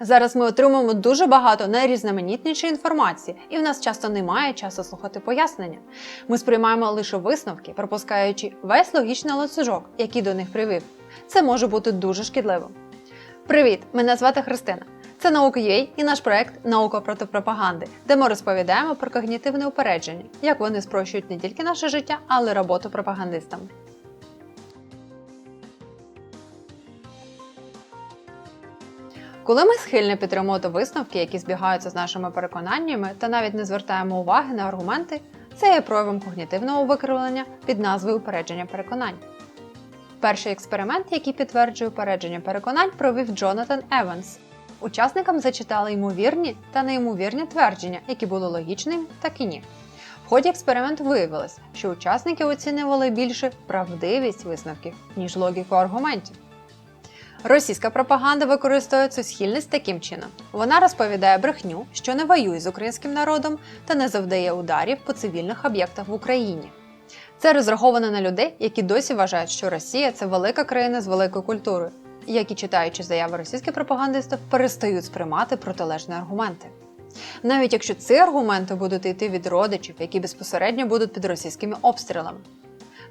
Зараз ми отримуємо дуже багато найрізноманітнішої інформації, і в нас часто немає часу слухати пояснення. Ми сприймаємо лише висновки, пропускаючи весь логічний ланцюжок, який до них привів. Це може бути дуже шкідливим. Привіт! Мене звати Христина. Це наука.ua і наш проект Наука проти пропаганди, де ми розповідаємо про когнітивне упередження, як вони спрощують не тільки наше життя, але й роботу пропагандистам. Коли ми схильні підтримувати висновки, які збігаються з нашими переконаннями, та навіть не звертаємо уваги на аргументи, це є проявом когнітивного викривлення під назвою упередження переконань. Перший експеримент, який підтверджує упередження переконань, провів Джонатан Еванс. Учасникам зачитали ймовірні та неймовірні твердження, які були логічними, так і ні. В ході експерименту виявилось, що учасники оцінювали більше правдивість висновків, ніж логіку аргументів. Російська пропаганда використовує цю схильність таким чином: вона розповідає брехню, що не воює з українським народом та не завдає ударів по цивільних об'єктах в Україні. Це розраховано на людей, які досі вважають, що Росія це велика країна з великою культурою, які, читаючи заяви російських пропагандистів, перестають сприймати протилежні аргументи. Навіть якщо ці аргументи будуть йти від родичів, які безпосередньо будуть під російськими обстрілами.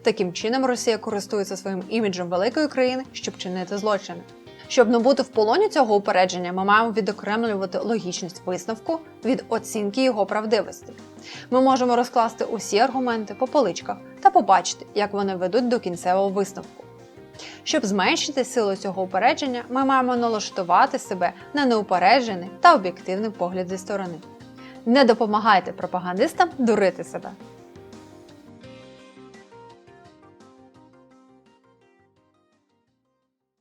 Таким чином, Росія користується своїм іміджем великої країни, щоб чинити злочини. Щоб не бути в полоні цього упередження, ми маємо відокремлювати логічність висновку від оцінки його правдивості. Ми можемо розкласти усі аргументи по поличках та побачити, як вони ведуть до кінцевого висновку. Щоб зменшити силу цього упередження, ми маємо налаштувати себе на неупереджений та об'єктивний погляд зі сторони. Не допомагайте пропагандистам дурити себе.